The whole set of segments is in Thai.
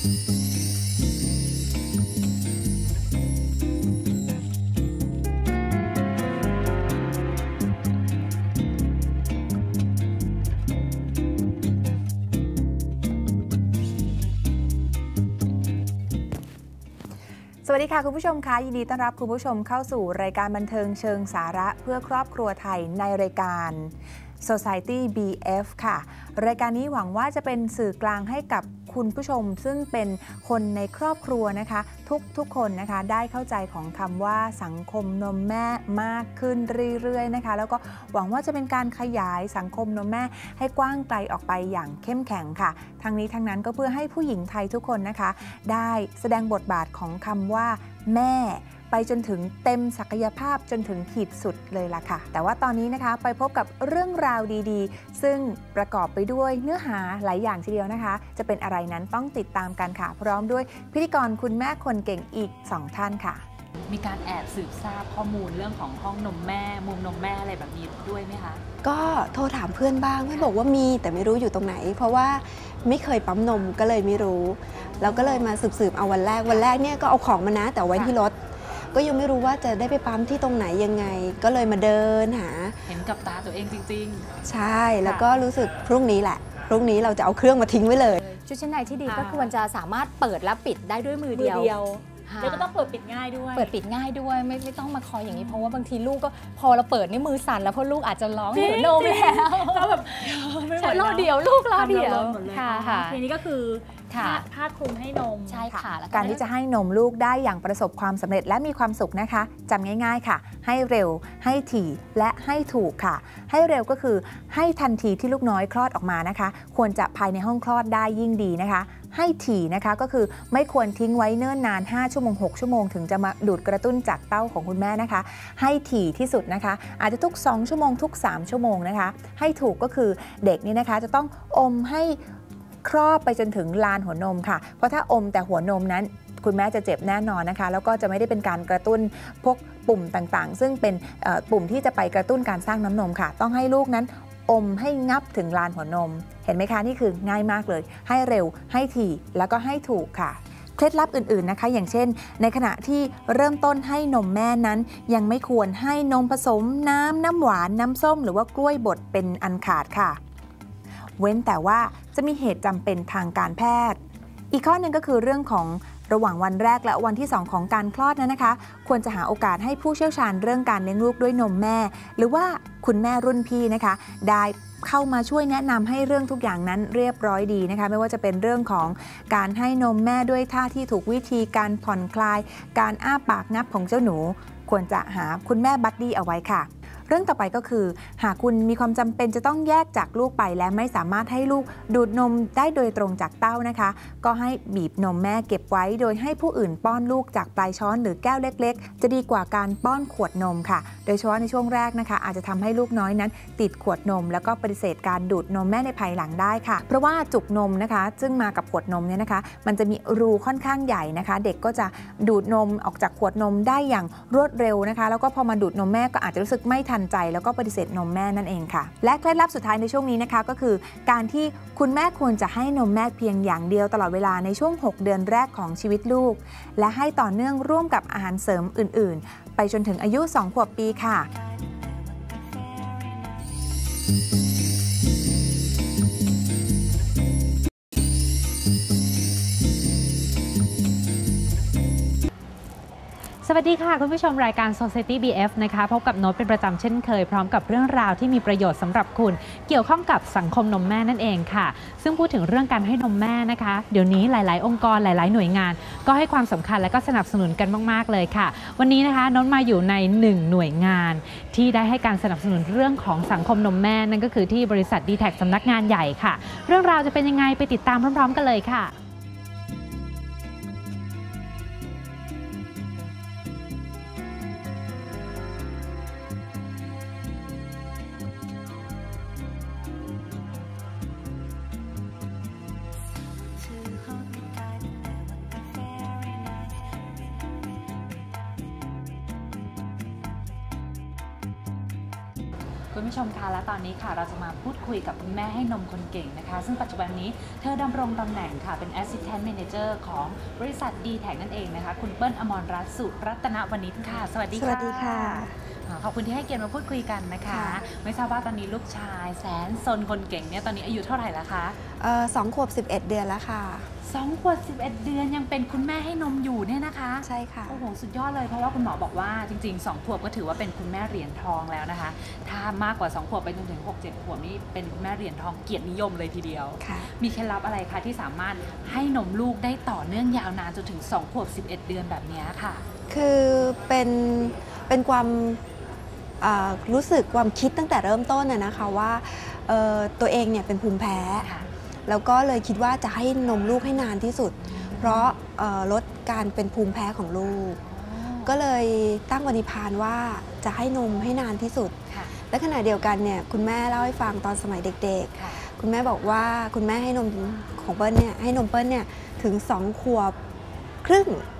สวัสดีค่ะ คุณผู้ชมคะยินดีต้อนรับคุณผู้ชมเข้าสู่รายการบันเทิงเชิงสาระเพื่อครอบครัวไทยในรายการ Society BF ค่ะ รายการนี้หวังว่าจะเป็นสื่อกลางให้กับคุณผู้ชม ซึ่งเป็นคนในครอบครัวนะคะ ทุกทุกคนนะคะได้เข้าใจของคำว่าสังคมนมแม่มากขึ้นเรื่อยๆนะคะ แล้วก็หวังว่าจะเป็นการขยายสังคมนมแม่ให้กว้างไกลออกไปอย่างเข้มแข็งค่ะ ทั้งนี้ทั้งนั้นก็เพื่อให้ผู้หญิงไทยทุกคนนะคะ ได้แสดงบทบาทของคำว่าแม่ ไปจนถึงเต็มศักยภาพจนถึงขีดสุดเลยล่ะค่ะ แต่ว่าตอนนี้นะคะไปพบกับเรื่องราวดีๆ ซึ่งประกอบไปด้วยเนื้อหาหลายอย่างทีเดียวนะคะ จะเป็นอะไรนั้นต้องติดตามกันค่ะ พร้อมด้วยพิธีกรคุณแม่คนเก่งอีก 2 ท่านค่ะ มีการแอบสืบทราบข้อมูลเรื่องของห้องนมแม่ มุมนมแม่อะไรแบบนี้ด้วยไหมคะ ก็โทรถามเพื่อนบ้างเพื่อนบอกว่ามีแต่ไม่รู้อยู่ตรงไหน เพราะว่าไม่เคยปั๊มนมก็เลยไม่รู้เราก็เลยมาสืบๆเอาวันแรกวันแรกเนี่ยก็เอาของมานะแต่ไว้ที่รถ ก็ยังไม่รู้ว่าจะได้ไปปั๊มที่ตรงไหนยังไง ก็เลยมาเดินหา เห็นกับตาตัวเองจริงใช่แล้วก็รู้สึกพรุ่งนี้แหละพรุ่งนี้เราจะเอาเครื่องมาทิ้งไว้เลย ชุดชั้นในที่ดีค่ะก็ควรจะสามารถเปิดและปิดได้ด้วยมือเดียวค่ะ แล้วก็ต้องเปิดปิดง่ายด้วย เปิดปิดง่ายด้วยไม่ไม่ต้องมาคอยอย่างนี้เพราะว่าบางทีลูกก็พอเราเปิดนี่มือสั่นแล้วเพราะลูกอาจจะร้องจริงหิวนมแล้วก็แบบไม่ไหวฉันรอแล้วเดียวลูกรอเดียวหมดเลยค่ะค่ะทีนี้ก็คือค่ะผ้าคลุมให้นมใช่ค่ะแล้วการที่จะให้นมลูกได้อย่างประสบความสำเร็จและมีความสุขนะคะจำง่ายๆค่ะ ให้เร็วให้ถี่และให้ถูกค่ะ ให้เร็วก็คือให้ทันทีที่ลูกน้อยคลอดออกมานะคะ ควรจะภายในห้องคลอดได้ยิ่งดีนะคะ ให้ถี่นะคะก็คือไม่ควรทิ้งไว้เนิ่นนาน 5 ชั่วโมง 6 ชั่วโมง ถึงจะมาดูดกระตุ้นจากเต้าของคุณแม่นะคะ ให้ถี่ที่สุดนะคะ อาจจะทุก 2 ชั่วโมงทุก 3 ชั่วโมงนะคะ ให้ถูกก็คือเด็กนี่นะคะจะต้องอมให้ครอบไปจนถึงลานหัวนมค่ะ เพราะถ้าอมแต่หัวนมนั้นคุณแม่จะเจ็บแน่นอนนะคะ แล้วก็จะไม่ได้เป็นการกระตุ้นพวกปุ่มต่างๆ ซึ่งเป็นปุ่มที่จะไปกระตุ้นการสร้างน้ำนมค่ะ ต้องให้ลูกนั้น อมให้งับถึงลานหัวนม เห็นไหมคะนี่คือง่ายมากเลย ให้เร็วให้ถี่แล้วก็ให้ถูกค่ะเคล็ดลับอื่นๆนะคะ อย่างเช่น ในขณะที่เริ่มต้นให้นมแม่นั้น ยังไม่ควรให้นมผสมน้ำน้ำหวานน้ำส้ม หรือว่ากล้วยบดเป็นอันขาดค่ะ เว้นแต่ว่าจะมีเหตุจำเป็นทางการแพทย์ อีกข้อหนึ่งก็คือเรื่องของ ระหว่างวันแรกและวันที่ 2 ของการคลอดนั้นนะคะ ควรจะหาโอกาสให้ผู้เชี่ยวชาญเรื่องการเลี้ยงลูกด้วยนมแม่ หรือว่าคุณแม่รุ่นพี่นะคะ ได้เข้ามาช่วยแนะนำให้เรื่องทุกอย่างนั้นเรียบร้อยดีนะคะ ไม่ว่าจะเป็นเรื่องของการให้นมแม่ด้วยท่าที่ถูกวิธีการผ่อนคลาย การอ้าปากงับของเจ้าหนู ควรจะหาคุณแม่บัดดี้เอาไว้ค่ะ เรื่องต่อไปก็คือ หากคุณมีความจำเป็นจะต้องแยกจากลูกไป และไม่สามารถให้ลูกดูดนมได้โดยตรงจากเต้านะคะ ก็ให้บีบนมแม่เก็บไว้ โดยให้ผู้อื่นป้อนลูกจากปลายช้อนหรือแก้วเล็ก ๆ จะดีกว่าการป้อนขวดนมค่ะ โดยเฉพาะในช่วงแรกนะคะ อาจจะทำให้ลูกน้อยนั้น ติดขวดนม แล้วก็ปฏิเสธการดูดนมแม่ในภายหลังได้ค่ะ เพราะว่าจุกนมนะคะ ซึ่งมากับขวดนมเนี่ยนะคะ มันจะมีรูค่อนข้างใหญ่นะคะ เด็กก็จะดูดนมออกจากขวดนมได้อย่างรวดเร็วนะคะ แล้วก็พอมาดูดนมแม่ก็อาจจะรู้สึกไม่ทันใจแล้วก็ปฏิเสธนมแม่นั่นเองค่ะ และเคล็ดลับสุดท้ายในช่วงนี้นะคะ ก็คือ การที่คุณแม่ควรจะให้นมแม่เพียงอย่างเดียวตลอดเวลาในช่วง 6 เดือนแรกของชีวิตลูก และให้ต่อเนื่องร่วมกับอาหารเสริมอื่น ๆ ไปจนถึงอายุ 2 ขวบปีค่ะส วัสดีค่ะ คุณผู้ชมรายการ Society BF นะคะพบกับโน้ตเป็นประจำเช่นเคย พร้อมกับเรื่องราวที่มีประโยชน์สำหรับคุณ เกี่ยวข้องกับสังคมนมแม่นั่นเองค่ะ ซึ่งพูดถึงเรื่องการให้นมแม่นะคะ เดี๋ยวนี้หลาย ๆ องค์กรหลาย ๆ หน่วยงาน ก็ให้ความสำคัญและก็สนับสนุนกันมาก ๆ เลยค่ะ วันนี้นะคะโน้ตมาอยู่ในหนึ่งหน่วยงาน ที่ได้ให้การสนับสนุนเรื่องของสังคมนมแม่นั่นก็คือที่บริษัท d t แท็สำนักงานใหญ่ค่ะ เรื่องราวจะเป็นยังไงไปติดตามพร้อม ๆ กันเลยค่ะ ผู้ชมคะและตอนนี้ค่ะเราจะมาพูดคุยกับคุณแม่ให้นมคนเก่งนะคะ ซึ่งปัจจุบันนี้เธอดำรงตำแหน่งค่ะเป็น Assistant Manager ของบริษัทดีแท็นั่นเองนะคะ คุณเปิ้ลอมรรัตน์สุรัตนวณิชค่ะ สวัสดีค่ะวัสดีค่ะ ขอบคุณที่ให้เกียรติมาพูดคุยกันนะคะค่ะไม่ทราบว่าตอนนี้ลูกชายแสนซนคนเก่งเนี่ยตอนนี้อายุเท่าไหร่แล้วคะเอ่อสองขวบ 11 เดือนแล้วค่ะสองขวบ 11 เดือนยังเป็นคุณแม่ให้นมอยู่เนี่ยนะคะ ใช่ค่ะ โอ้โห สุดยอดเลยเพราะว่าคุณหมอบอกว่าจริง ๆ 2 ขวบก็ถือว่าเป็นคุณแม่เหรียญทองแล้วนะคะ ถ้ามากกว่า 2 ขวบไปจนถึง 6 7 ขวบนี่เป็นคุณแม่เหรียญทองเกียรตินิยมเลยทีเดียวค่ะมีเคล็ดลับอะไรคะที่สามารถให้นมลูกได้ต่อเนื่องยาวนานจนถึง 2 ขวบ 11 เดือนแบบเนี้ยค่ะ คือเป็นเป็นความเอ่อ รู้สึกความคิดตั้งแต่เริ่มต้นน่ะนะคะว่าเอ่อตัวเองเนี่ยเป็นภูมิแพ้ค่ะแล้วก็เลยคิดว่าจะให้นมลูกให้นานที่สุด เพราะเอ่อลดการเป็นภูมิแพ้ของลูก ก็เลยตั้งปณิพานว่าจะให้นมให้นานที่สุดค่ะและขณะเดียวกันเนี่ยคุณแม่เล่าให้ฟังตอนสมัยเด็กค่ะๆคุณแม่บอกว่าคุณแม่ให้นมของเปิ้ลเนี่ยให้นมเปิ้ลเนี่ยถึง2ขวบครึ่งโอ้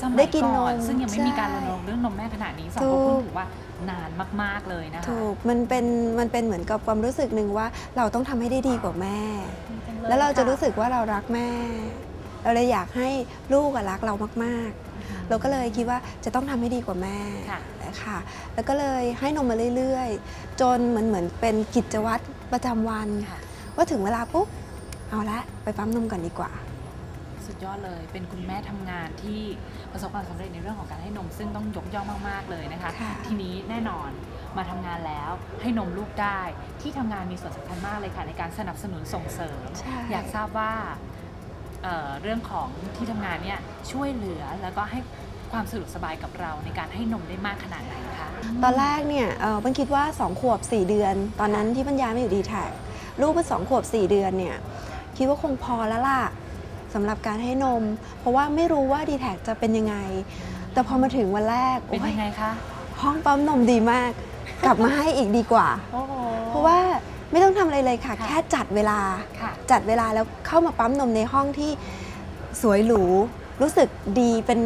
สมัได้ยกินก่อนนมซึ่งยังไม่มีการใช่รณรงค์เรื่องนมแม่ขนาดนี้สองถูขวบกครึ่งถือว่านานมาก ๆ เลยนะคะถูกมันเป็นมันเป็นเหมือนกับความรู้สึกหนึ่งว่าเราต้องทำให้ได้ดีกว่าแม่ดีจังยแล้วเราจะค่รู้สึกว่าเรารักแม่ เราเลยอยากให้ลูกอะรักเรามาก ๆ เราก็เลยคิดว่าจะต้องทำให้ดีกว่าแม่ค่ะค่ะแล้วก็เลยให้นมมาเรื่อย ๆ จนเหมือนเหมือนเป็นกิจวัตรประจำวันค่ะว่าถึงเวลาปุ๊บเอาละไปปั๊มนมก่อนดีกว่า สุดยอดเลย เป็นคุณแม่ทำงานที่ประสบความสำเร็จในเรื่องของการให้นม ซึ่งต้องยกย่องมาก ๆ เลยนะคะค่ะทีนี้แน่นอนมาทำงานแล้วให้นมลูกได้ ที่ทำงานมีส่วนสำคัญมากเลยค่ะ ในการสนับสนุนส่งเสริมใช่อยากทราบว่าเอ่อเรื่องของที่ทำงานเนี่ยช่วยเหลือแล้วก็ให้ความสะดวกสบายกับเราในการให้นมได้มากขนาดไหนคะตอนแรกเนี่ยเอ่อปันคิดว่า 2 ขวบ 4 เดือน ตอนนั้นที่ปัญญาไม่อยู่ดีแท็กลูกเป็น2ขวบ 4 เดือนเนี่ยคิดว่าคงพอแล้วล่ะ สำหรับการให้นม เพราะว่าไม่รู้ว่าดีแท็กจะเป็นยังไง แต่พอมาถึงวันแรกเป็นโอ้ยยังไงคะห้องปั๊มนมดีมาก กลับมาให้อีกดีกว่าโอ้โหเพราะว่าไม่ต้องทำอะไรเลยค่ะค่ะแค่จัดเวลาค่ะจัดเวลาแล้วเข้ามาปั๊มนมในห้องที่สวยหรู รู้สึกดีเป็น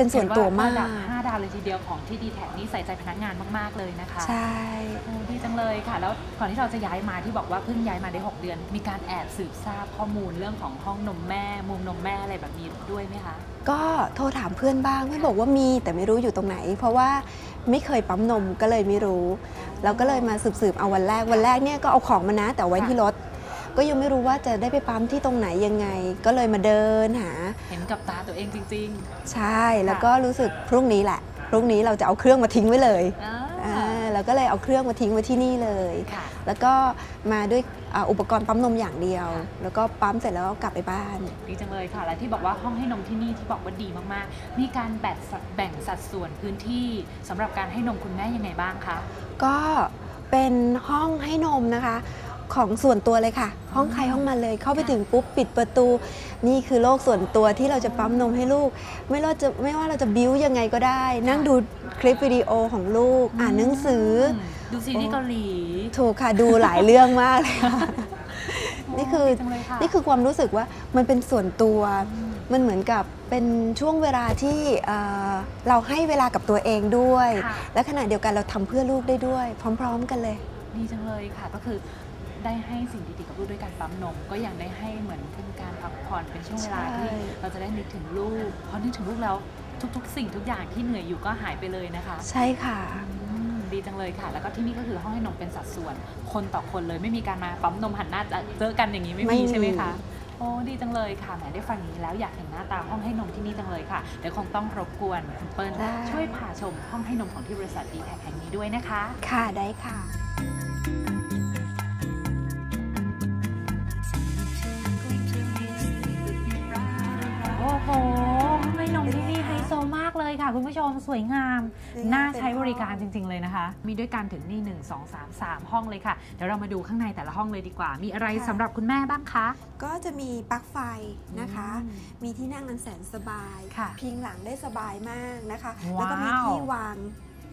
เป็นส่วนตัวมากเห็นว่าห้าดาวเลยทีเดียวของที่ดีแท็นี่ใส่ใจพนักงานมากๆเลยนะคะ ใช่โอ้ดีจังเลยค่ะ แล้วก่อนที่เราจะย้ายมาที่บอกว่าเพิ่งย้ายมาได้ 6 เดือน มีการแอบสืบทราบข้อมูลเรื่องของห้องนมแม่ มุมนมแม่อะไรแบบนี้ด้วยไหมคะ ก็โทรถามเพื่อนบ้างเพื่อนบอกว่ามีแต่ไม่รู้อยู่ตรงไหน เพราะว่าไม่เคยปั๊มนมก็เลยไม่รู้แล้วก็เลยมาสืบๆเอาวันแรกวันแรกเนี่ยก็เอาของมานะแต่ไว้ค่ะที่รถ ก็ยังไม่รู้ว่าจะได้ไปปั๊มที่ตรงไหนยังไง ก็เลยมาเดินหา เห็นกับตาตัวเองจริงใช่แล้วก็รู้สึกพรุ่งนี้แหละพรุ่งนี้เราจะเอาเครื่องมาทิ้งไว้เลยๆอ่าอ่าแล้วก็เลยเอาเครื่องมาทิ้งไว้ที่นี่เลยค่ะแล้วก็มาด้วยอ่าอุปกรณ์ปั๊มนมอย่างเดียว แล้วก็ปั๊มเสร็จแล้วก็กลับไปบ้าน ดีจังเลยค่ะ และที่บอกว่าห้องให้นมที่นี่ที่บอกว่าดีมากๆ มีการแบ่งสัดแบ่งสัดส่วนพื้นที่สำหรับการให้นมคุณแม่ยังไงบ้างคะ ก็เป็นห้องให้นมนะคะ ของส่วนตัวเลยค่ะ ห้องใครห้องมันเลย เข้าไปถึงปุ๊บปิดประตู นี่คือโลกส่วนตัวที่เราจะปั๊มนมให้ลูก ไม่ว่าจะไม่ว่าเราจะบิ้วยังไงก็ได้ นั่งดูคลิปวิดีโอของลูก อ่านหนังสือ ดูซีรีส์เกาหลี ถูกค่ะดูหลายเรื่องมากเลยค่ะนี่คือดีจังเลยค่ะนี่คือความรู้สึกว่ามันเป็นส่วนตัว มันเหมือนกับเป็นช่วงเวลาที่เอ่อเราให้เวลากับตัวเองด้วยค่ะและขณะเดียวกันเราทำเพื่อลูกได้ด้วย พร้อม ๆ กันเลย ดีจังเลยค่ะก็คือ ได้ให้สิ่งดีๆกับลูกด้วยการปั๊มนม ก็ยังได้ให้เหมือนเป็นการพักผ่อนเป็นช่วงเวลาใช่ที่เราจะได้นึกถึงลูกพอนึกถึงลูกแล้วทุกๆ สิ่งทุกอย่างที่เหนื่อยอยู่ก็หายไปเลยนะคะ ใช่ค่ะอืมดีจังเลยค่ะ แล้วก็ที่นี่ก็คือห้องให้นมเป็นสัดส่วน คนต่อคนเลยไม่มีการมาปั๊มนมหันหน้าเจอกันอย่างนี้ไม่ไม่มีมีใช่ไหมคะโอ้ดีจังเลยค่ะแหมได้ฟังอย่างนี้แล้วอยากเห็นหน้าตาห้องให้นมที่นี่จังเลยค่ะเดี๋ยวคงต้องรบกวนคุณเปิ้ลได้ช่วยพาชมห้องให้นมของที่บริษัทดีแท็แห่งนี้ด้วยนะคะ ค่ะได้ค่ะ ค่ะคุณผู้ชมสวยงามสวยงามน่าเป็นใช้ห้องบริการจริง ๆ เลยนะคะ มีด้วยกันถึงนี่1 2 3 3 ห้องเลยค่ะ เดี๋ยวเรามาดูข้างในแต่ละห้องเลยดีกว่า มีอะไรสำหรับคุณแม่บ้างคะ ก็จะมีปลั๊กไฟนะคะ มีที่นั่งอันแสนสบายค่ะพิงหลังได้สบายมากนะคะว้าวแล้วก็มีที่วาง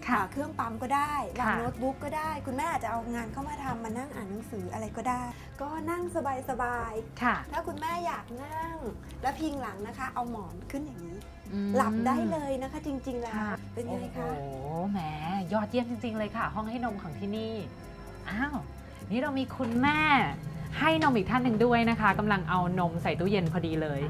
ค่ะอ่าเครื่องปั๊มก็ได้วางค่ะโน้ตบุ๊กก็ได้ คุณแม่อาจจะเอางานเข้ามาทำมานั่งอ่านหนังสืออะไรก็ได้ ก็นั่งสบายๆค่ะถ้าคุณแม่อยากนั่ง แล้วพิงหลังนะคะ เอาหมอนขึ้นอย่างนี้อืม หลับได้เลยนะคะ จริงๆแล้วค่ะเป็นไงคะ โอ้โหแหมยอดเยี่ยมจริง ๆ เลยค่ะ ห้องให้นมของที่นี่ อ้าวนี่เรามีคุณแม่ ให้นมอีกท่านหนึ่งด้วยนะคะกำลังเอานมใส่ตู้เย็นพอดีเลย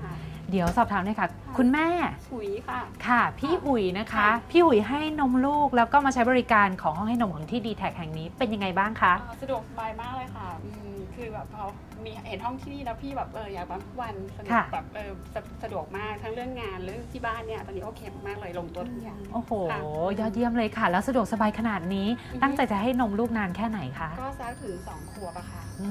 เดี๋ยวสอบถามหน่อยค่ะคุณแม่หุยค่ะ ค่ะ พี่อุ๋ยนะคะค่ะพี่อุ๋ยให้นมลูกแล้วก็มาใช้บริการของห้องให้นมของที่ดีแท็แห่งนี้เป็นยังไงบ้างคะอ่าสะดวกสบายมากเลยค่ะอืมคือแบบพอมีเห็นห้องที่นี่แล้วพี่แบบเอออยากมาทุกวันสนุกค่ะแบบเออสะสะดวกมากทั้งเรื่องงานเรื่องที่บ้านเนี่ยตอนนี้โอเคมากเลยลงตัวทุกอย่างโอ้โหค่ะยอดเยี่ยมเลยค่ะ แล้วสะดวกสบายขนาดนี้อือฮึตั้งใจจะให้นมลูกนานแค่ไหนคะก็สักถึงสองขวบอะค่ะอื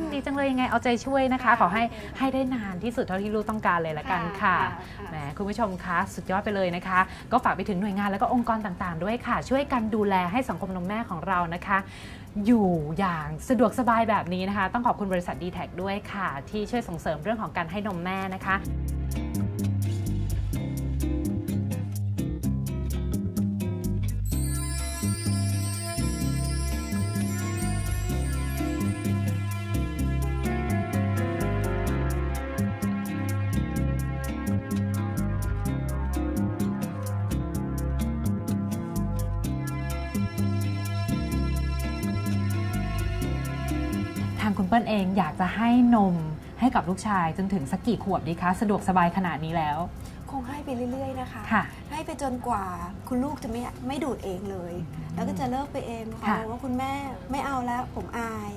มดีจังเลยยังไงเอาใจช่วยนะคะค่ะขอให้โอเคค่ะให้ได้นานที่สุดเท่าที่ลูกต้องการเลยละกันค่ะค่ะแหมคุณผู้ชมคะสุดยอดไปเลยนะคะ ก็ฝากไปถึงหน่วยงานแล้วก็องค์กรต่างๆ ด้วยค่ะ ช่วยกันดูแลให้สังคมนมแม่ของเรานะคะ อยู่อย่างสะดวกสบายแบบนี้นะคะ ต้องขอบคุณบริษัทดีแทด้วยค่ะ ที่ช่วยส่งเสริมเรื่องของการให้นมแม่นะคะ จะให้นมให้กับลูกชายจนถึงสักกี่ขวบดีคะ สะดวกสบายขนาดนี้แล้ว คงให้ไปเรื่อยๆนะคะค่ะ ให้ไปจนกว่าคุณลูกจะไม่ไม่ดูดเองเลย แล้วก็จะเลิกไปเองค่ะเพราะว่าคุณแม่ไม่เอาแล้วผมอาย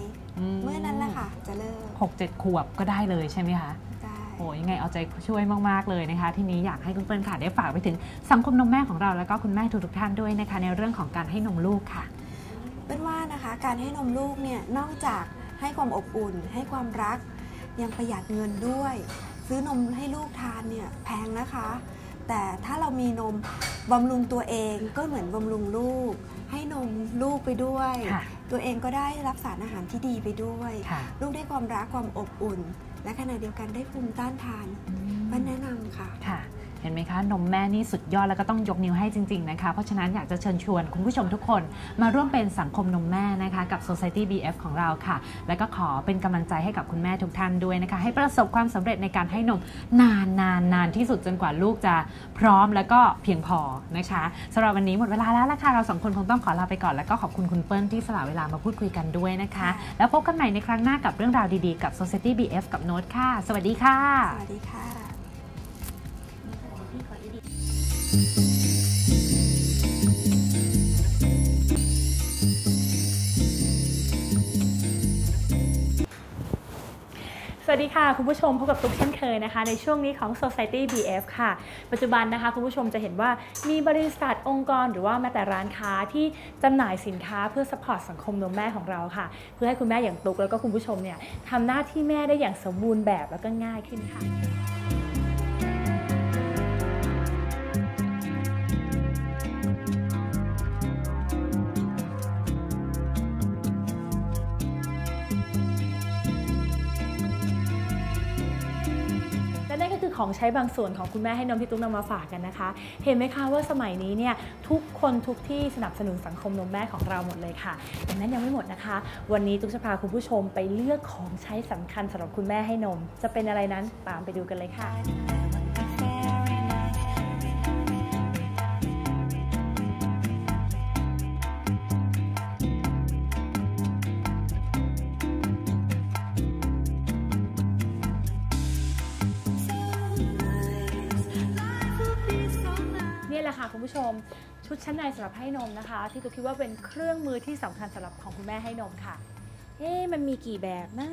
เมื่อนั้นแหละค่ะ จะเลิกหกเจ็ดขวบก็ได้เลยใช่ไหมคะ ได้โอ้ยังไงเอาใจช่วยมาก ๆ เลยนะคะ ทีนี้อยากให้คุณเปิ้ลค่ะได้ฝากไปถึงสังคมนมแม่ของเราแล้วก็คุณแม่ทุกๆท่านด้วยนะคะ ในเรื่องของการให้นมลูกค่ะ เป็นว่านะคะ การให้นมลูกเนี่ยนอกจาก ให้ความอบอุ่น ให้ความรัก ยังประหยัดเงินด้วย ซื้อนมให้ลูกทานเนี่ยแพงนะคะ แต่ถ้าเรามีนมบำรุงตัวเองก็เหมือนบำรุงลูก ให้นมลูกไปด้วยค่ะตัวเองก็ได้รับสารอาหารที่ดีไปด้วยค่ะลูกได้ความรักความอบอุ่น และขณะเดียวกันได้ภูมิต้านทานบ้านแนะนำค่ะค่ะ เห็นไหมคะ นมแม่นี่สุดยอดแล้วก็ต้องยกนิ้วให้จริง ๆนะคะ เพราะฉะนั้นอยากจะเชิญชวนคุณผู้ชมทุกคนมาร่วมเป็นสังคมนมแม่นะคะกับ Society BF ของเราค่ะ แล้วก็ขอเป็นกำลังใจให้กับคุณแม่ทุกท่านด้วยนะคะ ให้ประสบความสำเร็จในการให้นมนานนานนานที่สุดจนกว่าลูกจะพร้อมแล้วก็เพียงพอนะคะสำหรับวันนี้หมดเวลาแล้วละค่ะเราสองคนคงต้องขอลาไปก่อนแล้วก็ขอบคุณคุณเปิ้ลที่สละเวลามาพูดคุยกันด้วยนะคะ แล้วพบกันใหม่ในครั้งหน้ากับเรื่องราวดีๆกับ Society BF กับโน้ตค่ะ สวัสดีค่ะ สวัสดีค่ะ วัสดีค่ะ คุณผู้ชมพบกับตุ๊กเช่นเคยนะคะ ในช่วงนี้ของ Society BF ค่ะ ปัจจุบันนะคะ คุณผู้ชมจะเห็นว่ามีบริษัทองค์กรหรือว่าแม้แต่ร้านค้าที่จำหน่ายสินค้าเพื่อสปอร์ตสังคมนมแม่ของเราค่ะ เพื่อให้คุณแม่อย่างตุ๊กแล้วก็คุณผู้ชมเนี่ยทำหน้าที่แม่ได้อย่างสมบูรณ์แบบแล้วก็ง่ายขึ้นค่ะ ใช้บางส่วนของคุณแม่ให้นมพี่ตุ๊กนำมาฝากกันนะคะ เห็นไหมคะว่าสมัยนี้เนี่ยทุกคนทุกที่สนับสนุนสังคมนมแม่ของเราหมดเลยค่ะแต่นั้นยังไม่หมดนะคะ วันนี้ตุ๊กจะพาคุณผู้ชมไปเลือกของใช้สำคัญสำหรับคุณแม่ให้นม จะเป็นอะไรนั้นตามไปดูกันเลยค่ะ ค่ะคุณผู้ชม ชุดชั้นในสำหรับให้นมนะคะ ที่ตุ๊กคิดว่าเป็นเครื่องมือที่สำคัญสำหรับของคุณแม่ให้นมค่ะ เอ๊ะมันมีกี่แบบนะ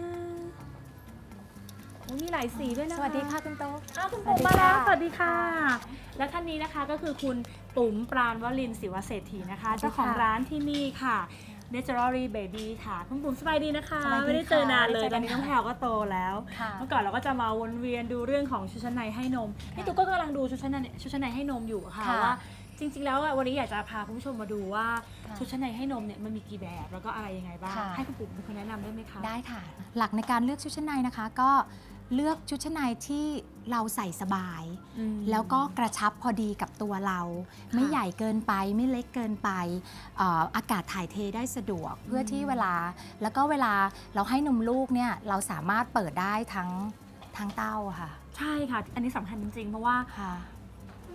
โอ้มีหลายสีด้วยนะคะสวัสดีค่ะคุณโต๊ะอ้าวคุณสวัปุ๋สมดีมาแล้วค่ะสวัสดีค่ะ และท่านนี้นะคะก็คือคุณปุ๋มปราณวลินศิวเศรษฐีนะคะ เจ้าของร้านที่นี่ค่ะ Naturally Baby ค่ะคุณปุ๋มสบายดีนะคะ สบายดีไม่ได้เจอนานเลย ค่ะตอนนี้น้องแพรวก็โตแล้ว ค่ะเมื่อก่อนเราก็จะมาวนเวียนดูเรื่องของชุดชั้นในให้นม นี่ตุ๊กก็กำลังดูชุดชั้นในชุดชั้นในให้นมอยู่อะค่ะค่ะว่าจริงๆ แล้วอะวันนี้อยากจะพาคุณผู้ชมมาดูว่าค่ะชุดชั้นในให้นมเนี่ยมันมีกี่แบบแล้วก็อะไรยังไงบ้าง ค่ะ ให้คุณปุ๋มเป็นคนแนะนำได้ไหมคะ ได้ค่ะ หลักในการเลือกชุดชั้นในนะคะ ก็เลือกชุดชั้นในที่เราใส่สบายอืมแล้วก็กระชับพอดีกับตัวเรา ไม่ใหญ่เกินไปไม่เล็กเกินไปเอ่ออากาศถ่ายเทได้สะดวกเพื่อที่เวลา แล้วก็เวลาเราให้นมลูกเนี่ยเราสามารถเปิดได้ทั้งทั้งเต้าอะค่ะ ใช่ค่ะ อันนี้สำคัญจริงๆ เพราะว่าค่ะ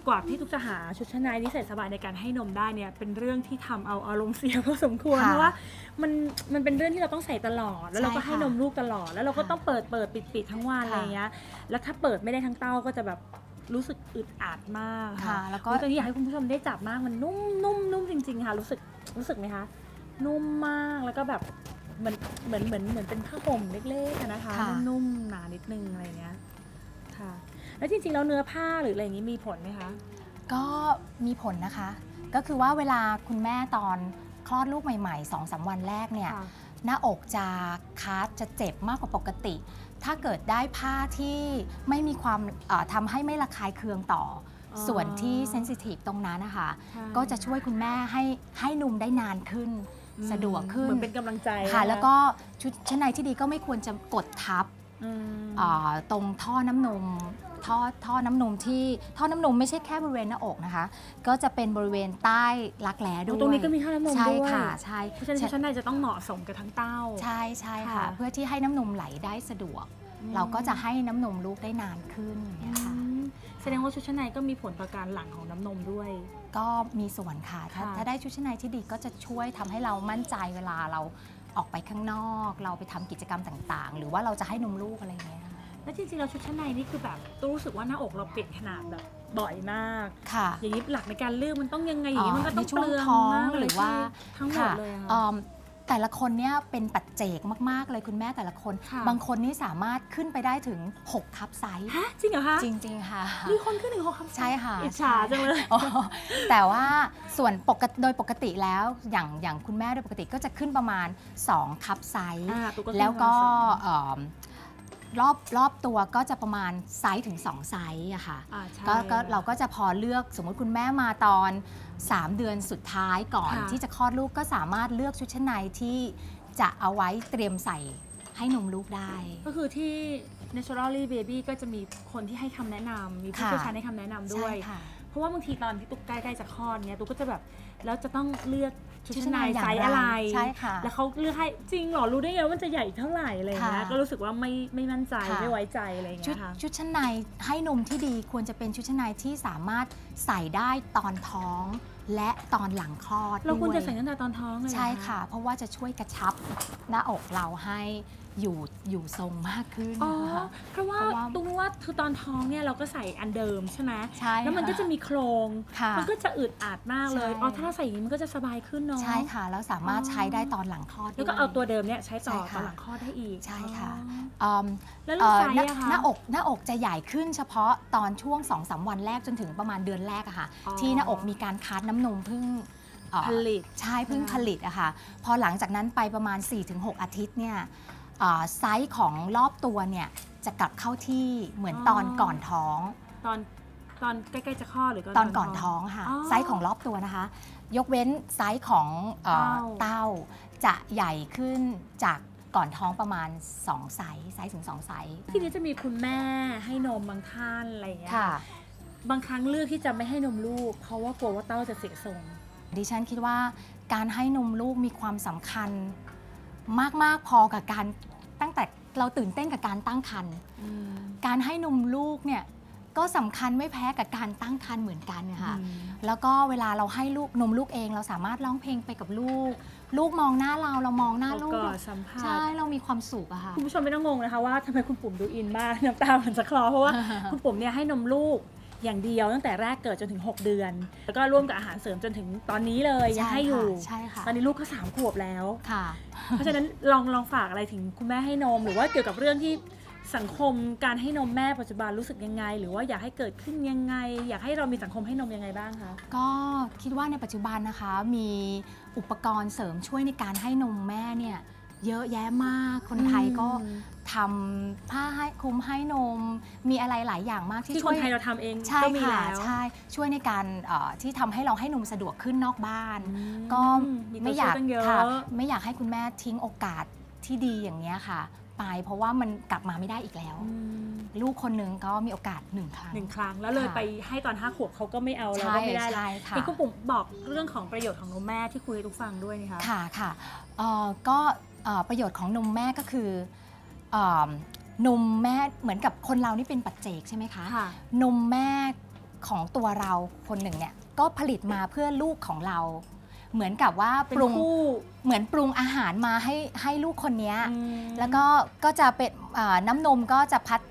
กว่าที่ทุกจะหาชุดชั้นในที่ใส่สบายในการให้นมได้เนี่ยเป็นเรื่องที่ทำเอาอารมณ์เสียพอสมควรค่ะเพราะว่ามันมันเป็นเรื่องที่เราต้องใส่ตลอด แล้วเราก็ใช่ค่ะให้นมลูกตลอด แล้วเราก็ค่ะต้องเปิดเปิดปิดปิดทั้งวันค่ะอะไรเงี้ยแล้วถ้าเปิดไม่ได้ทั้งเต้าก็จะแบบรู้สึกอึดอัดมากค่ะ แล้วก็ก็ตอนนี้อยากให้คุณผู้ชมได้จับมากมันนุ่มนุ่มนุ่มจริงๆค่ะ รู้สึกรู้สึกไหมคะ นุ่มมากแล้วก็แบบเหมือนเหมือนเหมือนเหมือนเป็นผ้าห่มเล็กๆอะนะคะค่ะนุ่มๆหนานิดนึงอะไรเงี้ยค่ะ แล้วจริงๆแล้วเนื้อผ้าหรืออะไรอย่างนี้มีผลไหมคะ ก็มีผลนะคะ ก็คือว่าเวลาคุณแม่ตอนคลอดลูกใหม่ๆ2อสวันแรกเนี่ยค่ะหน้าอกจะคัสจะเจ็บมากกว่าปกติ ถ้าเกิดได้ผ้าที่ไม่มีความเอ่อทำให้ไม่ระคายเคืองต่อออส่วนที่เซนซิทีฟตรงนั้นนะคะใช่ก็จะช่วยคุณแม่ให้ให้นมได้นานขึ้นอืมสะดวกขึ้นเหมือนเป็นกำลังใจค่ะนแล้วก็ชุดชั้นในที่ดีก็ไม่ควรจะกดทับอืมอ่าตรงท่อน้ำนม ท่อท่อน้ำนมที่ท่อน้ำนมไม่ใช่แค่บริเวณหน้าอกนะคะ ก็จะเป็นบริเวณใต้รักแร้ด้วยตรงนี้ก็มีท่อน้ำนมใช่ด้วยค่ะใช่เพราะฉะนั้นชุดชั้นในจะต้องเหมาะสมกับทั้งเต้า ใช่ใช่ค่ะค่ะเพื่อที่ให้น้ำนมไหลได้สะดวกอืมเราก็จะให้น้ำนมลูกได้นานขึ้นอย่างอืเงี้ยค่ะมแสดงว่าชุดชั้นในก็มีผลต่อการหลั่งของน้ำนมด้วย ก็มีส่วนค่ะถ้าค่ะถ้าได้ชุดชั้นในที่ดีก็จะช่วยทำให้เรามั่นใจเวลาเราออกไปข้างนอก เราไปทำกิจกรรมต่างๆ หรือว่าเราจะให้นมลูกอะไรอย่างเงี้ย แล้วจริงๆเราชุดชั้นในนี่คือแบบต้องรู้สึกว่าหน้าอกเราเปลี่ยนขนาดแบบบ่อยมาก ค่ะ อย่างนี้หลักในการเลือกมันต้องยังไงอย่างนี้มันก็ต้องในช่วงเปลืองท้องมากหรือว่าทั้งหมดค่ะเลยอะเอิ่มแต่ละคนเนี่ยเป็นปัจเจกมาก ๆ เลยคุณแม่แต่ละคนค่ะบางคนนี่สามารถขึ้นไปได้ถึง 6 คัพไซส์ฮะจริงเหรอคะจริง ๆ ค่ะ มีคนขึ้นหนึ่งหกคำใช่ค่ะอิจฉาจังเลยอ๋อแต่ว่าส่วนปกติโดยปกติแล้วอย่างอย่างคุณแม่โดยปกติก็จะขึ้นประมาณ 2 คัพไซส์อ่าตุ๊กตาแล้วก็สองเอิ่ม รอบรอบตัวก็จะประมาณไซส์ถึง 2 ไซส์อะค่ะอ่าใช่ก็ก็เราก็จะพอเลือกสมมติคุณแม่มาตอน 3 เดือนสุดท้ายก่อนค่ะที่จะคลอดลูกก็สามารถเลือกชุดชั้นในที่จะเอาไว้เตรียมใส่ให้นมลูกได้ ก็คือที่ naturally baby ก็จะมีคนที่ให้คำแนะนำมีผู้ค่ะเชี่ยวชาญให้คำแนะนำด้ใช่วยค่ะเพราะว่าบางทีตอนที่ตุ๊กใกล้ๆจะคลอดเนี้ยตุ๊กก็จะแบบแล้วจะต้องเลือก ชุดชุดชั้นในอย่างไซส์อะไรใช่ค่ะแล้วเขาเลือกให้จริงเหรอรู้ได้ไงว่ามันจะใหญ่เท่าไหร่อะไรอย่างเงี้ยค่ะก็รู้สึกว่าไม่ไม่มั่นใจค่ะไม่ไว้ใจอะไรอย่างชุเงี้ดยค่ะชุดชั้นในให้นมที่ดีควรจะเป็นชุดชั้นในที่สามารถใส่ได้ตอนท้องและตอนหลังคลอดเราควรด้วยจะใส่ตั้งแต่ตอนท้องเลยเหรอใช่ค่ะ เพราะว่าจะช่วยกระชับหน้าอกเราให้อยู่อยู่ทรงมากขึ้นอ๋อนะคะเพราะว่าเพราะว่าตุ๊กรู้ว่าคือตอนท้องเนี่ยเราก็ใส่อันเดิมใช่ไหมใช่แล้วมันค่ก็จะมีโครงค่ะมันก็จะอึดอัดมากเลยใช่อ๋อถ้าเราใส่อย่างนี้มันก็จะสบายขึ้นเนาะใช่ค่ะแล้วสามารถอ๋อใช้ได้ตอนหลังคลอดแล้วก็ด้วยเอาตัวเดิมเนี่ยใช้ต่อใช่ตค่ะอนหลังคลอดได้อีกใช่ค่ะอ๋ออืมแล้วลูกเอ่อไซส์หน้าอะคะหน้าอกหน้าอกจะใหญ่ขึ้นเฉพาะตอนช่วง2อสวันแรกจนถึงประมาณเดือนแรกอะค่ะอ๋อที่หน้าอกมีการคัดน้ำนมเพึ่งเอ่อผลิตใช่เพึ่งใช่ไหมผลิตอะค่ะพอหลังจากนั้นไปประมาณ 4-6 อาทิตย์เนี่ยเอ่อไซส์ของรอบตัวเนี่ยจะกลับเข้าที่เหมือนตอนก่อนท้อง ตอนตอนใกล้ๆจะคลอดหรือตอนก่อนท้องค่ะอ๋อไซส์ของรอบตัวนะคะ ยกเว้นไซส์ของเอ่อเต้าเต้าจะใหญ่ขึ้นจากก่อนท้องประมาณ 2 ไซส์ไซส์ถึง 2 ไซส์ทีนี้จะมีคุณแม่ให้นมบางท่านอะไรอย่างเงี้ยค่ะ บางครั้งเลือกที่จะไม่ให้นมลูก เพราะว่ากลัวว่าเต้าจะเสียทรง ดิฉันคิดว่าการให้นมลูกมีความสำคัญ มากๆพอกับการตั้งแต่เราตื่นเต้นกับการตั้งครรภ์การให้นมลูกเนี่ยก็สำคัญไม่แพ้กับการตั้งครรภ์เหมือนกันค่ะแล้วก็เวลาเราให้ลูกนมลูกเอง เราสามารถร้องเพลงไปกับลูก ลูกมองหน้าเราเรามองหน้าลูก็กสัมภาใช่ษณ์เรามีความสุขอะค่ะคุณผู้ชมไม่ต้องงงนะคะว่าทำไมคุณปุ่มดูอินมากน้ำตามันจะคลอเพราะว่าคุณปุ่มเนี่ยให้นมลูก อย่างเดียวตั้งแต่แรกเกิดจนถึง 6 เดือน แล้วก็ร่วมกับอาหารเสริมจนถึงตอนนี้เลยยังให้อยู่ใช่ค่ะตอนนี้ลูกก็สามขวบแล้วค่ะ เพราะฉะนั้นลองลองฝากอะไรถึงคุณแม่ให้นม หรือว่าเกี่ยวกับเรื่องที่สังคมการให้นมแม่ปัจจุบันรู้สึกยังไง หรือว่าอยากให้เกิดขึ้นยังไง อยากให้เรามีสังคมให้นมยังไงบ้างคะก็คิดว่าในปัจจุบันนะคะมีอุปกรณ์เสริมช่วยในการให้นมแม่เนี่ย เยอะแยะมาก คนไทยก็อืมทำผ้าให้คลุมให้นม มีอะไรหลายอย่างมากที่ที่ช่ควยนไทยเราทำเองใช่ก็มีค่ะแล้วใช่ช่วยในการเอ่อที่ทำให้เราให้นมสะดวกขึ้นนอกบ้าน อืมก็มีตัวไม่อยากช่วยตั้งเยอะ ค่ะไม่อยากให้คุณแม่ทิ้งโอกาสที่ดีอย่างนี้ยค่ะ ไปเพราะว่ามันกลับมาไม่ได้อีกแล้ว ลูกคนหนึ่งก็มีโอกาสหนึ่งครั้ง หนึ่งครั้งแล้วเลยค่ะ ไปให้ตอนห้าขวบเขาก็ไม่เอาเราใช่ก็ไม่ได้แล้วใช่ค่ะเห็นคุณปุ๋มบอกเรื่องของประโยชน์ของนมแม่ที่คุยให้ทุกฟังด้วยนะคะ ค่ะค่ะเอ่อก็เอ่อ ประโยชน์ของนมแม่ก็คือเออนมแม่เหมือนกับคนเรานี่เป็นปัจเจกใช่ไหมคะค่ะนมแม่ของตัวเราคนหนึ่งเนี่ยก็ผลิตมาเพื่อลูกของเรา เหมือนกับว่าเป็นปรุงคู่เหมือนปรุงอาหารมาให้ให้ลูกคนเนี้ยอืมแล้วก็ก็จะเป็นอ่าน้ำนมก็จะพัฒ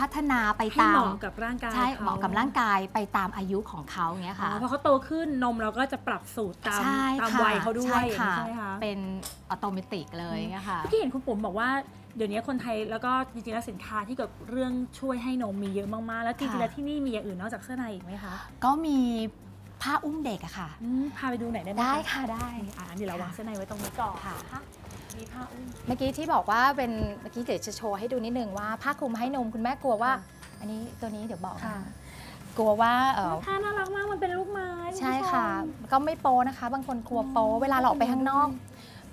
พัฒนาไปให้ตาเหมมาะกับร่างกายใช่ขเหมาะกับร่างกายไปตามอายุของเขาเงี้ยอ๋ค่ะอพอเขาโตขึ้นนมเราก็จะปรับสูตรตามใช่ตามค่ะวัยเขาด้วยใช่ค่ะใช่ไหมคะเป็นอัตโนมัติเลยเงี้ยค่ะเมื่อกี้เห็นคุณปุ๋มบอกว่าเดี๋ยวนี้คนไทยแล้วก็จริงๆแล้วสินค้าที่เกี่ยวกับเรื่องช่วยให้นมมีเยอะมากๆ แล้วจริงๆค่ะแล้วที่นี่มีอย่างอื่นนอกจากเสื้อในอีกไหมคะ ก็มีผ้าอุ้มเด็กอะค่ะอืมพาไปดูหน่อยได้ไหมได้ค่ะได้อ่าเดี๋ยวเราวางเสื้อในไว้ตรงนี้ก่อนค่ะ มีผ้าอุ้มเมื่อกี้ที่บอกว่าเป็นเมื่อกี้เดี๋ยวจะโชว์ให้ดูนิดนึงว่าผ้าคลุมให้นมคุณแม่กลัวว่า อันนี้ตัวนี้เดี๋ยวบอกนะค่ะกลัวว่าเออผ้าน่ารักมากมันเป็นลูกไม้ใช่ณผู้มค่ะ ก็ไม่โปนะคะ บางคนกลัวโป เวลาเราออกไปข้างนอก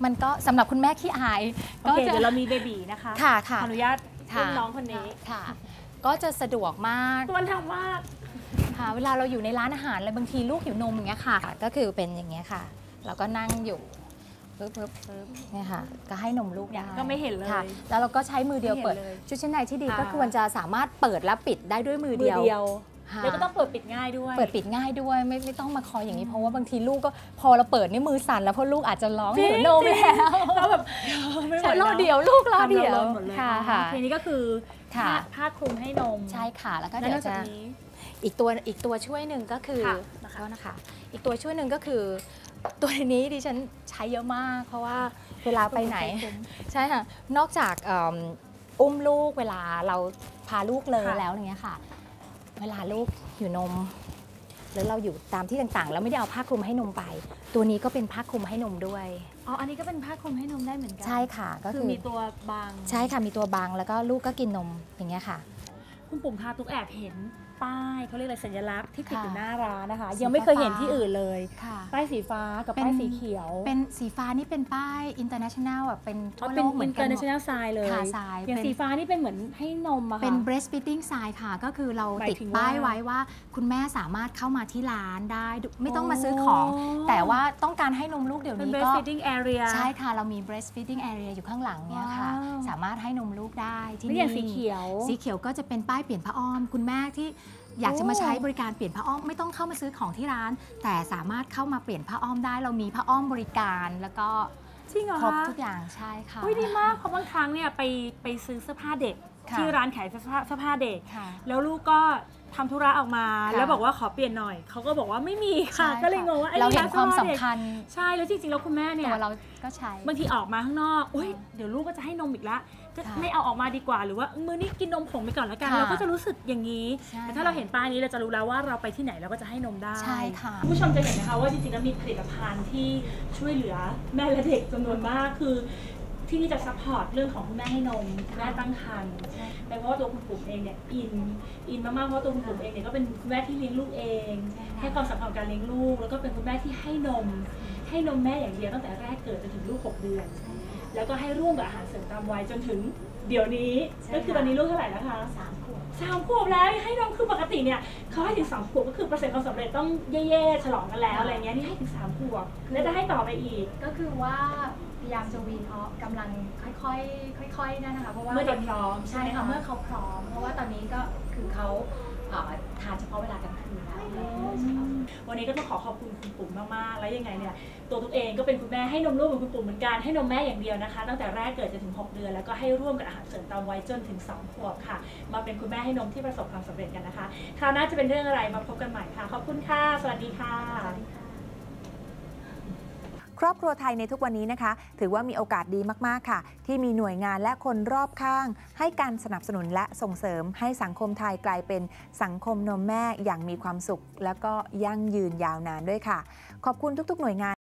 มันก็สำหรับคุณแม่ขี้อายโอเคจะเดี๋ยวเรามีเบบีนะคะค่ะค่ะขออนุญาตค่ะอุ้มน้องคนนี้ค่ะ ก็จะสะดวกมากตัวมันทำมากค่ะเวลาเราอยู่ในร้านอาหารอะไรบางทีลูกหิวนมอย่างเงี้ยค่ะ ก็คือเป็นอย่างเงี้ยค่ะ เราก็นั่งอยู่ ปึ๊บปึ๊บปึ๊บเนี่ยค่ะ ก็ให้นมลูกได้ก็ไม่เห็นเลยค่ะ แล้วเราก็ใช้มือเดียวไม่เห็นเปิดเลยชุดชั้นในที่ดีอ่าก็ควรจะสามารถเปิดและปิดได้ด้วยมือเดียวค่ะแล้วก็ต้องเปิดปิดง่ายด้วย เปิดปิดง่ายด้วยไม่ไม่ต้องมาคอยอย่างนี้เพราะว่าบางทีลูกก็พอเราเปิดนี่มือสั่นแล้วเพราะลูกอาจจะร้องจริงหิวนมแล้วเราแบบไม่ไหวใช่รอแล้วเดียวลูกรอทำเดียวราหมดเลยค่ะค่ะทีนี้ก็คือค่ะผ้าผ้าคลุมให้นมใช่ค่ะแล้วก็แล้วเดี๋นยอวกจากจะนี้อีกตัวอีกตัวช่วยหนึ่งก็คือค่ะนะคะนะคะ อีกตัวช่วยหนึ่งก็คือ ตัวนี้ดิฉันใช้เยอะมาก เพราะว่าเวลาไปไหน ใช่ค่ะ นอกจากเอิ่มอุ้มลูกเวลาเราพาลูกเลยค่ะแล้วอย่างเงี้ยค่ะ เวลาลูกอยู่นมหรือเราอยู่ตามที่ต่างๆ แล้วไม่ได้เอาผ้าคลุมให้นมไป ตัวนี้ก็เป็นผ้าคลุมให้นมด้วยอ๋ออันนี้ก็เป็นผ้าคลุมให้นมได้เหมือนกัใช่ค่ะ ก็คืคืออมีตัวบางใช่ค่ะมีตัวบางแล้วก็ลูกก็กินนมอย่างเงี้ยค่ะ คุณปุ่มพาตุ๊กแอบเห็น ป้ายเขาเรียกอะไรสัญลักษณ์ที่ติดค่ะอยู่หน้าร้านนะคะสียังไม่เคยเห็นฟ้าที่อื่นเลย ค่ะป้ายสีฟ้ากับเป็นป้ายสีเขียว เป็นสีฟ้านี่เป็นป้าย international แบบเป็นอ๋ทั่อวโลเป็นกเหมือนกันหมด international sign เลยค่ะ sign อย่างเป็นสีฟ้านี่เป็นเหมือนให้นมอะค่ะ เป็น breastfeeding sign ค่ะ ก็คือเราหมายติดถึงป้ายว่าไว้ว่าคุณแม่สามารถเข้ามาที่ร้านได้ดูไม่ต้องมาซื้อของอ๋อแต่ว่าต้องการให้นมลูกเดี๋ยวเป็นนี้ก็ breastfeeding area ใช่ค่ะ เรามี breastfeeding area อยู่ข้างหลังเนี่ยค่ะว้าวสามารถให้นมลูกได้ที่แล้วนี่อย่างสีเขียว สีเขียวก็จะเป็นป้ายเปลี่ยนผ้าอ้อมคุณแม่ที่ อยากจะมาโอ้ใช้บริการเปลี่ยนผ้าอ้อมไม่ต้องเข้ามาซื้อของที่ร้าน แต่สามารถเข้ามาเปลี่ยนผ้าอ้อมได้ เรามีผ้าอ้อมบริการแล้วก็จริงเหรอครบคะทุกอย่างใช่ค่ะอุ้ยดีมากเพราะบางครั้งเนี่ยไปไปซื้อเสื้อผ้าเด็กค่ะที่ร้านขายเสื้อผ้าเสื้อผ้าเด็กค่ะแล้วลูกก็ ทำธุระออกมาค่ะแล้วบอกว่าขอเปลี่ยนหน่อยเขาก็บอกว่าไม่มีค่ะใช่ก็เลยงงว่าอ้เราเห็นร้ความสื้อสำผ้เด็กคัญ ใช่แล้วจริงๆแล้วคุณแม่เนี่ยตัวเราก็ใช้บางทีออกมาข้างนอกอุ้ยเดี๋ยวลูกก็จะให้นมอีกละก็ค่ะไม่เอาออกมาดีกว่าหรือว่ามือนี้กินนมผงไปก่อนแล้วกันค่ะเราก็จะรู้สึกอย่างนี้ใช่แต่ถ้าเราเห็นป้ายนี้เราจะรู้แล้วว่าเราไปที่ไหนเราก็จะให้นมได้ใช่ค่ะคุณผู้ชมจะเห็นนะคะว่าจริงๆแล้วมีผลิตภัณฑ์ที่ช่วยเหลือแม่และเด็กจำนวนมากคือ ที่นี่จะซัพพอร์ตเรื่องของคุณแม่ให้นมคุณแม่ตั้งครรภ์แต่เพราะว่าตัวคุณปุ๋มเองเนี่ยอินอินมากๆเพราะว่าตัวคุณปุ๋มเองเนี่ยก็เป็นคุณแม่ที่เลี้ยงลูกเอง ให้ความสำคัญกับการเลี้ยงลูก แล้วก็เป็นคุณแม่ที่ให้นม ให้นมแม่อย่างเดียวตั้งแต่แรกเกิดจนถึงลูกหกเดือน แล้วก็ให้ร่วมกับอาหารเสริมตามวัยจนถึงเดี๋ยวนี้ก็คือตอนนี้ลูกเท่าไหร่แล้วคะสามขวบ สามขวบแล้วให้นมคือปกติเนี่ยเขาให้ถึงสามขวบก็คือเปอร์เซ็นต์ความสำเร็จต้องเย่ๆฉลองกันแล้วอะไรเงี้ยนี่ให้ถึงสามขวบแล้วจะให้ต่อไปอีก ก็คือว่าพยายามจะวีเพราะกำลังค่อยๆค่อยๆนั่นนะคะเพราะว่าเมื่อเด็กพร้อมใช่ค่ะเมื่อเขาพร้อม เพราะว่าตอนนี้ก็คือเขาเอ่อ ทานเฉพาะเวลากลางคืนนะวันนี้ก็ต้องขอขอบคุณคุณปุ๋มมากๆ แล้วยังไงเนี่ยตัวตุ๊กเองก็เป็นคุณแม่ให้นมลูกเหมือนคุณปุ๋มเหมือนกันให้นมแม่อย่างเดียวนะคะ ตั้งแต่แรกเกิดจนถึง 6 เดือน แล้วก็ให้ร่วมกับอาหารเสริมตามวัยจนถึง2ขวบค่ะ มาเป็นคุณแม่ให้นมที่ประสบความสำเร็จกันนะคะ คราวหน้าจะเป็นเรื่องอะไรมาพบกันใหม่ค่ะ ขอบคุณค่ะ สวัสดีค่ะค รอบครัวไทยในทุกวันนี้นะคะ ถือว่ามีโอกาสดีมาก ๆ ค่ะ ที่มีหน่วยงานและคนรอบข้าง ให้การสนับสนุนและส่งเสริมให้สังคมไทยกลายเป็นสังคมนมแม่อย่างมีความสุข และก็ยั่งยืนยาวนานด้วยค่ะ ขอบคุณทุก ๆ หน่วยงาน